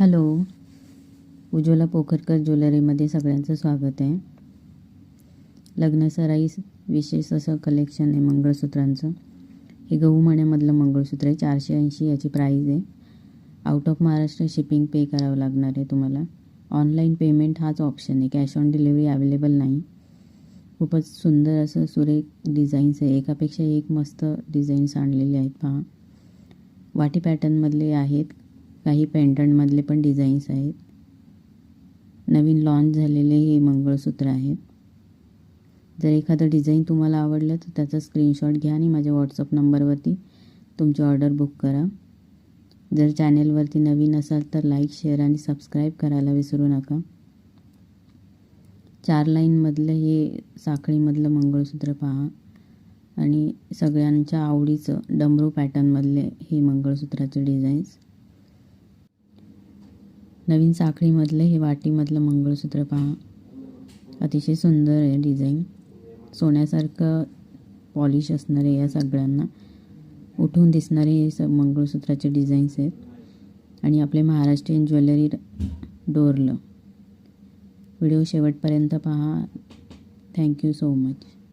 Hello. Ujjwala Pokharkar ज्वेलरीमध्ये सगळ्यांचं स्वागत आहे. लग्नसराई विशेष असं कलेक्शन आहे मंगळसूत्रांचं. हे गहू मण्यामधलं मंगळसूत्र आहे. चारशे ऐंशी याची प्राईज आहे. Out of Maharashtra shipping pay करावं लागणार आहे तुम्हाला. ऑनलाईन पेमेंट हाच ऑप्शन आहे. कॅश ऑन डिलिव्हरी अवेलेबल नाही. खूपच सुंदर असं सुरेख डिझाईन्स आहे. एकापेक्षा एक मस्त डिझाईन्स आणलेले आहेत पहा. वाटी पॅटर्नमधले आहेत. काही पेंडंटमधले पण डिझाईन्स आहेत. नवीन लॉन्च झालेले हे मंगळसूत्र आहेत. जर एखादं डिझाईन तुम्हाला आवडलं तर त्याचा स्क्रीनशॉट घ्या आणि माझ्या व्हॉट्सअप नंबरवरती तुमची ऑर्डर बुक करा. जर चॅनेलवरती नवीन असाल तर लाईक शेअर आणि सबस्क्राईब करायला विसरू नका. चार लाईनमधलं हे साखळीमधलं मंगळसूत्र पहा आणि सगळ्यांच्या आवडीचं डमरू पॅटर्नमधले हे मंगळसूत्राचे डिझाईन्स नवीन साखळीमधलं हे वाटीमधलं मंगळसूत्र पहा. अतिशय सुंदर आहे डिझाईन. सोन्यासारखं पॉलिश असणारे या सगळ्यांना उठून दिसणारे हे स मंगळसूत्राचे डिझाईन्स आहेत. आणि आपले महाराष्ट्रीयन ज्वेलरी डोरलं. व्हिडिओ शेवटपर्यंत पहा. Thank you so much.